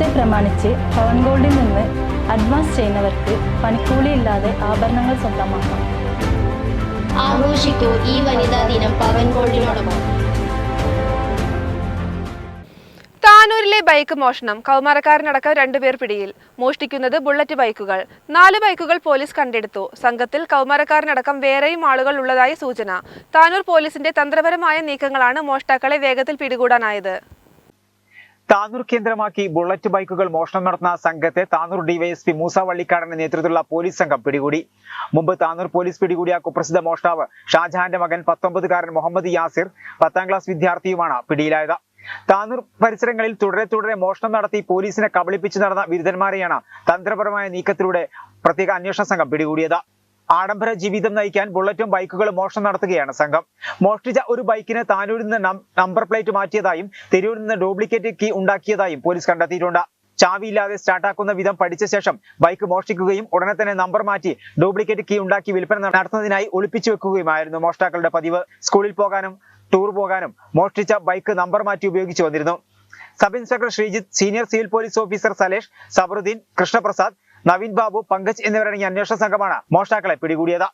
Day പ്രമാണിച്ച് പവൻ ഗോൾഡിൽ നിന്ന് advance ചെയ്യുന്നവർക്ക് പണിക്കൂലിയില്ലാതെ ആഭരണങ്ങൾ സ്വന്തമാക്കാം. ആഘോഷിക്കൂ ഈ വനിതാ ദിനം പവൻ ഗോൾഡിനോടൊപ്പം താനൂരിലെ ബൈക്ക് മോഷണം. കൗമാരക്കാരനടക്കം രണ്ടുപേർ പിടിയിൽ. മോഷ്ടിക്കുന്നത് ബുള്ളറ്റ് ബൈക്കുകൾ. നാല് ബൈക്കുകൾ പോലീസ് കണ്ടെടുത്തു. സംഘത്തിൽ കൗമാരക്കാരനടക്കം വേറെയും ആളുകൾ ഉള്ളതായി സൂചന. താനൂർ പോലീസിന്റെ തന്ത്രപരമായ നീക്കങ്ങളാണ് മോഷ്ടാക്കളെ വേഗത്തിൽ പിടികൂടാനായത്. താനൂർ കേന്ദ്രമാക്കി ബുള്ളറ്റ് ബൈക്കുകൾ മോഷണം നടത്തുന്ന സംഘത്തെ താനൂർ ഡിവൈഎസ്പി മൂസ വള്ളിക്കാടന്റെ നേതൃത്വത്തിലുള്ള പോലീസ് സംഘം പിടികൂടി. മുമ്പ് താനൂർ പോലീസ് പിടികൂടിയ കുപ്രസിദ്ധ മോഷ്ടാവ് ഷാജഹാന്റെ മകൻ പത്തൊമ്പതുകാരൻ മുഹമ്മദ് യാസിർ പത്താം ക്ലാസ് വിദ്യാർത്ഥിയുമാണ് പിടിയിലായത്. താനൂർ പരിസരങ്ങളിൽ തുടരെ തുടരെ മോഷണം നടത്തി പോലീസിനെ കബളിപ്പിച്ചു നടന്ന ബിരുദന്മാരെയാണ് തന്ത്രപരമായ നീക്കത്തിലൂടെ പ്രത്യേക അന്വേഷണ സംഘം പിടികൂടിയത്. ആഡംബര ജീവിതം നയിക്കാൻ ബുള്ളറ്റും ബൈക്കുകളും മോഷണം നടത്തുകയാണ് സംഘം. മോഷ്ടിച്ച ഒരു ബൈക്കിന് താനൂരിൽ നിന്ന് നമ്പർ പ്ലേറ്റ് മാറ്റിയതായും തെരൂരിൽ നിന്ന് ഡ്യൂപ്ലിക്കേറ്റ് കീ ഉണ്ടാക്കിയതായും പോലീസ് കണ്ടെത്തിയിട്ടുണ്ട്. ചാവിയില്ലാതെ സ്റ്റാർട്ടാക്കുന്ന വിധം പഠിച്ച ശേഷം ബൈക്ക് മോഷ്ടിക്കുകയും ഉടനെ തന്നെ നമ്പർ മാറ്റി ഡ്യൂപ്ലിക്കേറ്റ് കീ ഉണ്ടാക്കി വിൽപ്പന നടത്തുന്നതിനായി ഒളിപ്പിച്ചു വെക്കുകയുമായിരുന്നു മോഷ്ടാക്കളുടെ പതിവ്. സ്കൂളിൽ പോകാനും ടൂർ പോകാനും മോഷ്ടിച്ച ബൈക്ക് നമ്പർ മാറ്റി ഉപയോഗിച്ചു വന്നിരുന്നു. Sub inspector Sreejith senior civil police officer Salesh Sabaruddin Krishnaprasad Naveen Babu Pankaj എന്നിവരടങ്ങിയ അന്വേഷണ സംഘമാണ്. മോഷ്ടാക്കളെ പിടികൂടിയത്.